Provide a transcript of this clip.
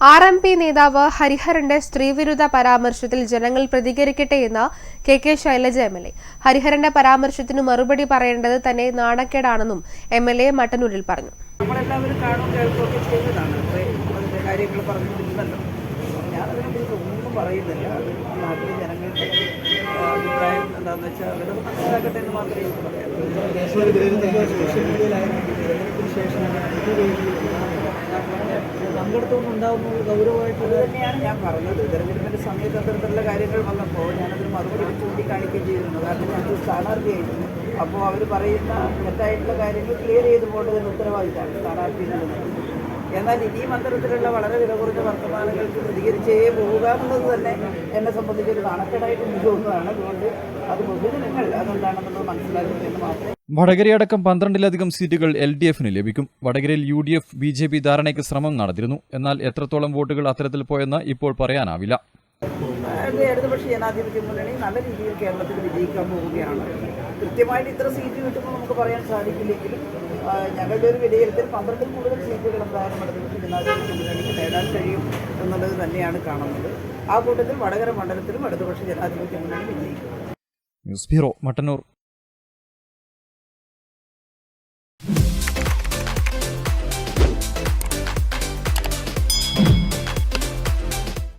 R M P നേതാവ് ഹരിഹരന്റെ സ്ത്രീവിരുദ്ധ പരാമർശത്തിൽ ജനങ്ങൾ പ്രതികരിക്കട്ടെ എന്ന് K K Shailaja M L A. ഹരിഹരന്റെ പരാമർശത്തിന് മറുപടി പറയേണ്ടത് തന്നെ നാണക്കേടാണെന്നും എം എൽ എ മട്ടന്നൂരിൽ പറഞ്ഞു. പറയുന്നില്ല. നാട്ടിലെ ജനങ്ങളുടെ അഭിപ്രായം എന്താണെന്ന് വെച്ചാൽ അവർ മനസ്സിലാക്കട്ടെ എന്ന് മാത്രമേ എനിക്ക് പറയാനുള്ളൂ പങ്കെടുത്തുകൊണ്ട് ഗൗരവമായിട്ട് തന്നെയാണ് ഞാൻ പറഞ്ഞത്. തെരഞ്ഞെടുപ്പിന്റെ സമയത്ത് അത്തരത്തിലുള്ള കാര്യങ്ങൾ വന്നപ്പോൾ ഞാനതിന് മറുപടി ചൂണ്ടിക്കാണിക്കുകയും ചെയ്തിരുന്നു. കാരണം ഞാനത് സ്ഥാനാർത്ഥിയായിരുന്നു. അപ്പോൾ അവർ പറയുന്ന തെറ്റായിട്ടുള്ള കാര്യങ്ങൾ ക്ലിയർ ചെയ്ത് പോകേണ്ടതിന് ഉത്തരവാദിത്തമാണ് സ്ഥാനാർത്ഥി എന്നുള്ളത് എന്നാൽ ഈ അത്തരത്തിലുള്ള വളരെ വില കുറഞ്ഞ വർത്തമാനങ്ങൾക്ക് പ്രതികരിച്ചേ പോവുക എന്നുള്ളത് തന്നെ എന്നെ സംബന്ധിച്ചൊരു നാണക്കേടായിട്ട് എനിക്ക് തോന്നുന്നതാണ്. അതുകൊണ്ട് അത് ബഹുജനങ്ങൾ അതെന്താണെന്നുള്ളത് മനസ്സിലാക്കുന്നത് എന്ന് മാത്രമേ വടകരയടക്കം പന്ത്രണ്ടിലധികം സീറ്റുകൾ എൽ ഡി എഫിന് ലഭിക്കും. വടകരയിൽ U D F B J P ധാരണയ്ക്ക് ശ്രമം നടത്തിയിരുന്നു. എന്നാൽ എത്രത്തോളം വോട്ടുകൾ അത്തരത്തിൽ പോയെന്ന് ഇപ്പോൾ പറയാനാവില്ല. ഇടതുപക്ഷ ജനാധിപത്യ മുന്നണി നല്ല രീതിയിൽ കേരളത്തിൽ വിജയിക്കാൻ പോവുകയാണ്. കൃത്യമായിട്ട് ഇത്ര സീറ്റ് കിട്ടുമ്പോൾ നമുക്ക് പറയാൻ സാധിക്കില്ലെങ്കിലും ഞങ്ങളുടെ ഒരു വിലയിരുത്തൽ പന്ത്രണ്ടിൽ കൂടുതൽ സീറ്റുകൾ എന്തായാലും ഇടതുപക്ഷ ജനാധിപത്യ മുന്നണിക്ക് നേടാൻ കഴിയും എന്നുള്ളത് തന്നെയാണ് കാണുന്നത്. ആ കൂട്ടത്തിൽ വടകര മണ്ഡലത്തിലും ഇടതുപക്ഷ ജനാധിപത്യ മുന്നണി വിജയിക്കും. News bureau Mattannur.